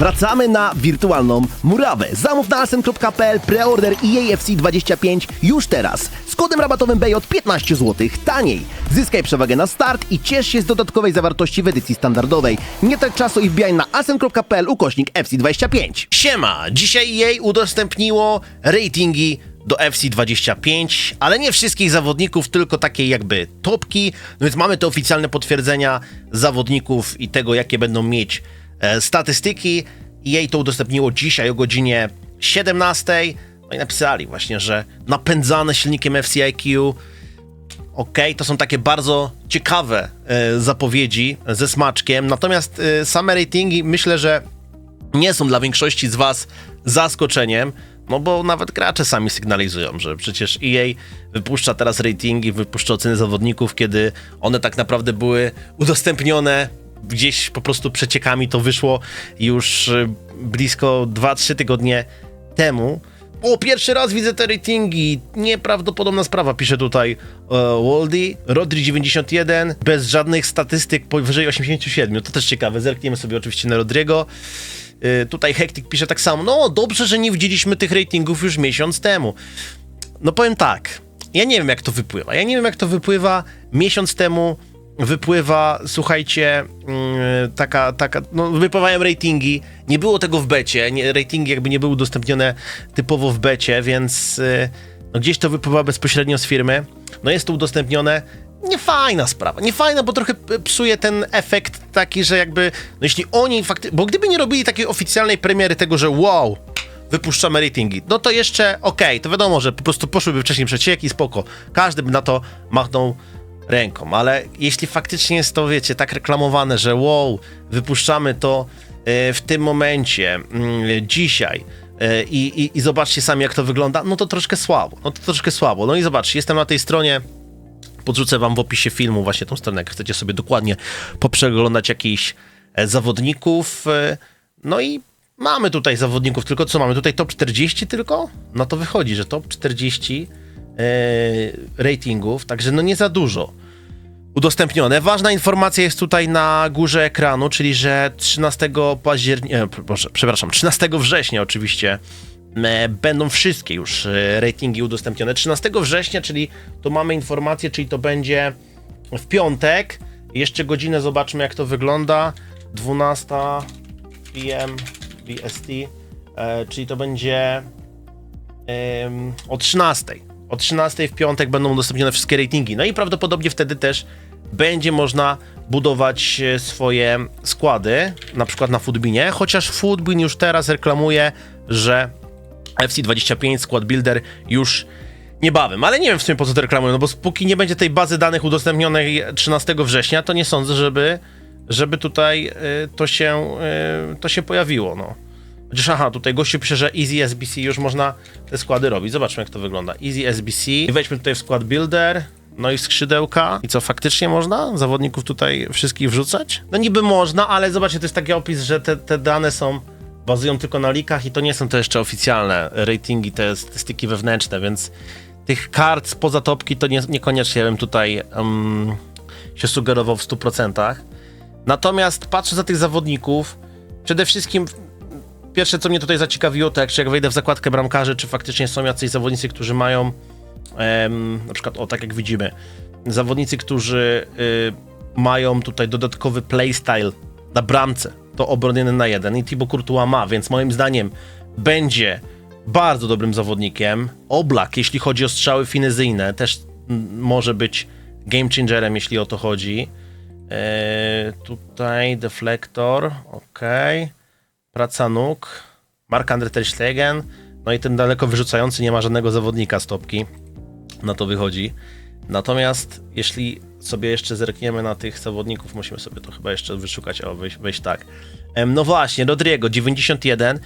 Wracamy na wirtualną murawę. Zamów na alsen.pl, preorder EAFC 25 już teraz. Z kodem rabatowym BJ 15 zł taniej. Zyskaj przewagę na start i ciesz się z dodatkowej zawartości w edycji standardowej. Nie trać czasu i wbijaj na alsen.pl ukośnik FC25. Siema! Dzisiaj jej udostępniło ratingi do FC25, ale nie wszystkich zawodników, tylko takie jakby topki. No więc mamy te oficjalne potwierdzenia zawodników i tego, jakie będą mieć statystyki. I jej to udostępniło dzisiaj o godzinie 17. No i napisali właśnie, że napędzane silnikiem FCIQ Okej, to są takie bardzo ciekawe e, zapowiedzi ze smaczkiem, natomiast e, same ratingi myślę, że nie są dla większości z was zaskoczeniem, no bo nawet gracze sami sygnalizują, że przecież EA wypuszcza teraz ratingi, wypuszcza oceny zawodników, kiedy one tak naprawdę były udostępnione gdzieś po prostu przeciekami, to wyszło już e, blisko 2-3 tygodnie temu. O, pierwszy raz widzę te ratingi. Nieprawdopodobna sprawa, pisze tutaj e, Waldy. Rodri 91, bez żadnych statystyk powyżej 87. To też ciekawe. Zerkniemy sobie oczywiście na Rodriego. E, tutaj Hektik pisze tak samo. No, dobrze, że nie widzieliśmy tych ratingów już miesiąc temu. No powiem tak. Ja nie wiem, jak to wypływa. Ja nie wiem, jak to wypływa. Miesiąc temu wypływa, słuchajcie, mm, taka, taka, no wypływają ratingi, nie było tego w becie, nie, ratingi jakby nie były udostępnione typowo w becie, więc y, no gdzieś to wypływa bezpośrednio z firmy, no jest to udostępnione, niefajna sprawa, niefajna, bo trochę psuje ten efekt taki, że jakby, no jeśli oni faktycznie, bo gdyby nie robili takiej oficjalnej premiery tego, że wow, wypuszczamy ratingi. No to jeszcze okej, to wiadomo, że po prostu poszłyby wcześniej przecieki, spoko. Każdy by na to machnął ręką, ale jeśli faktycznie jest to, wiecie, tak reklamowane, że wow, wypuszczamy to e, w tym momencie, mm, dzisiaj e, i, i, i zobaczcie sami, jak to wygląda, no to troszkę słabo, no to troszkę słabo. No i zobaczcie, jestem na tej stronie, podrzucę wam w opisie filmu właśnie tą stronę, jak chcecie sobie dokładnie poprzeglądać jakichś e, zawodników. No i mamy tutaj zawodników, tylko co mamy? Tutaj top 40 tylko? No to wychodzi, że top 40 e, ratingów, także no nie za dużo udostępnione. Ważna informacja jest tutaj na górze ekranu, czyli że 13 października, proszę, przepraszam, 13 września oczywiście e, będą wszystkie już e, ratingi udostępnione. 13 września, czyli to mamy informację, czyli to będzie w piątek. Jeszcze godzinę zobaczmy jak to wygląda. 12 PM BST, e, czyli to będzie em, o 13. O 13 w piątek będą udostępnione wszystkie ratingi. No i prawdopodobnie wtedy też będzie można budować e, swoje składy, na przykład na Foodbinie, chociaż Foodbin już teraz reklamuje, że FC25 Skład Builder już niebawem, ale nie wiem w sumie po co to reklamują, no bo póki nie będzie tej bazy danych udostępnionej 13 września, to nie sądzę, żeby, żeby tutaj y, to, się, y, to się pojawiło, no. Chociaż aha, tutaj gościu pisze, że Easy SBC już można te składy robić. Zobaczmy jak to wygląda. Easy SBC. Wejdźmy tutaj w skład Builder. No i skrzydełka. I co, faktycznie można zawodników tutaj wszystkich wrzucać? No niby można, ale zobaczcie, to jest taki opis, że te, te dane są, bazują tylko na likach i to nie są to jeszcze oficjalne ratingi, te statystyki wewnętrzne, więc tych kart spoza topki to nie, niekoniecznie bym tutaj um, się sugerował w 100%. Natomiast patrzę za tych zawodników, przede wszystkim pierwsze, co mnie tutaj zaciekawiło, to jak, jak wejdę w zakładkę bramkarzy, czy faktycznie są jacyś zawodnicy, którzy mają na przykład, o tak jak widzimy, zawodnicy, którzy y, mają tutaj dodatkowy playstyle na bramce, to obrony jeden na jeden i Thibaut Courtois ma, więc moim zdaniem będzie bardzo dobrym zawodnikiem. Oblak, jeśli chodzi o strzały finezyjne, też może być game changerem, jeśli o to chodzi. E, tutaj deflektor, ok. Praca nóg, Mark-André Ter Stegen, no i ten daleko wyrzucający nie ma żadnego zawodnika stopki, na to wychodzi. Natomiast jeśli sobie jeszcze zerkniemy na tych zawodników, musimy sobie to chyba jeszcze wyszukać, o wejść, wejść tak. No właśnie, Rodrigo 91,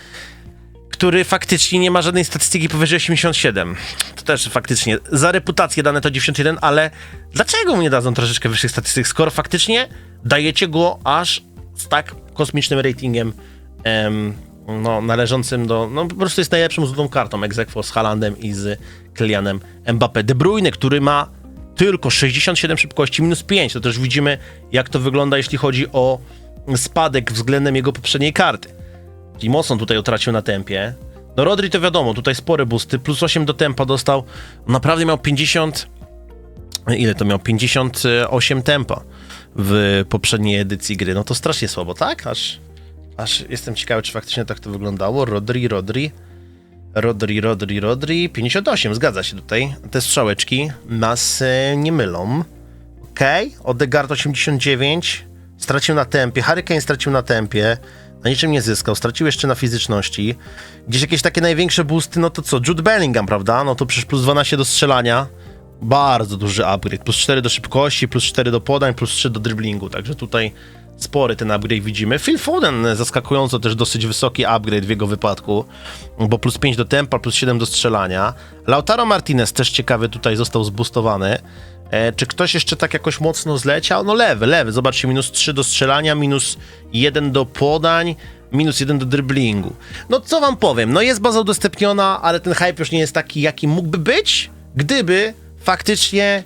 który faktycznie nie ma żadnej statystyki powyżej 87. To też faktycznie za reputację dane to 91, ale dlaczego mu nie dadzą troszeczkę wyższych statystyk, skoro faktycznie dajecie go aż z tak kosmicznym ratingiem em, no, należącym do, no po prostu jest najlepszą złotą kartą ex z Haalandem i z Kylianem Mbappé. De Bruyne, który ma tylko 67 szybkości, minus 5, to też widzimy jak to wygląda, jeśli chodzi o spadek względem jego poprzedniej karty. Czyli mocno tutaj utracił na tempie. No Rodri to wiadomo, tutaj spore boosty, plus 8 do tempa dostał. Naprawdę miał 50... Ile to miał? 58 tempa w poprzedniej edycji gry. No to strasznie słabo, tak? Aż, aż jestem ciekawy, czy faktycznie tak to wyglądało. Rodri, Rodri... Rodri, Rodri, Rodri, 58, zgadza się tutaj. Te strzałeczki nas e, nie mylą. Okej, Odegaard 89, stracił na tempie, Harry Kane stracił na tempie, na niczym nie zyskał, stracił jeszcze na fizyczności. Gdzieś jakieś takie największe boosty, no to co, Jude Bellingham, prawda? No to przecież plus 12 do strzelania, bardzo duży upgrade, plus 4 do szybkości, plus 4 do podań, plus 3 do driblingu, także tutaj spory ten upgrade widzimy. Phil Foden zaskakująco też dosyć wysoki upgrade w jego wypadku, bo plus 5 do tempa, plus 7 do strzelania. Lautaro Martinez też ciekawy tutaj został zboostowany. E, czy ktoś jeszcze tak jakoś mocno zleciał? No lewy, lewy. Zobaczcie, minus 3 do strzelania, minus 1 do podań, minus 1 do driblingu. No co wam powiem, no jest baza udostępniona, ale ten hype już nie jest taki, jaki mógłby być, gdyby faktycznie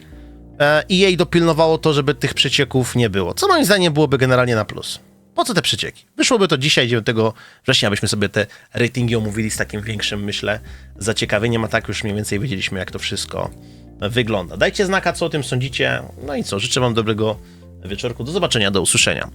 e, EA dopilnowało to, żeby tych przecieków nie było. Co moim zdaniem byłoby generalnie na plus. Po co te przecieki? Wyszłoby to dzisiaj, 9 września, abyśmy sobie te ratingi omówili z takim większym, myślę, zaciekawieniem, a tak już mniej więcej wiedzieliśmy, jak to wszystko wygląda. Dajcie znaka, co o tym sądzicie. No i co, życzę wam dobrego wieczorku. Do zobaczenia, do usłyszenia.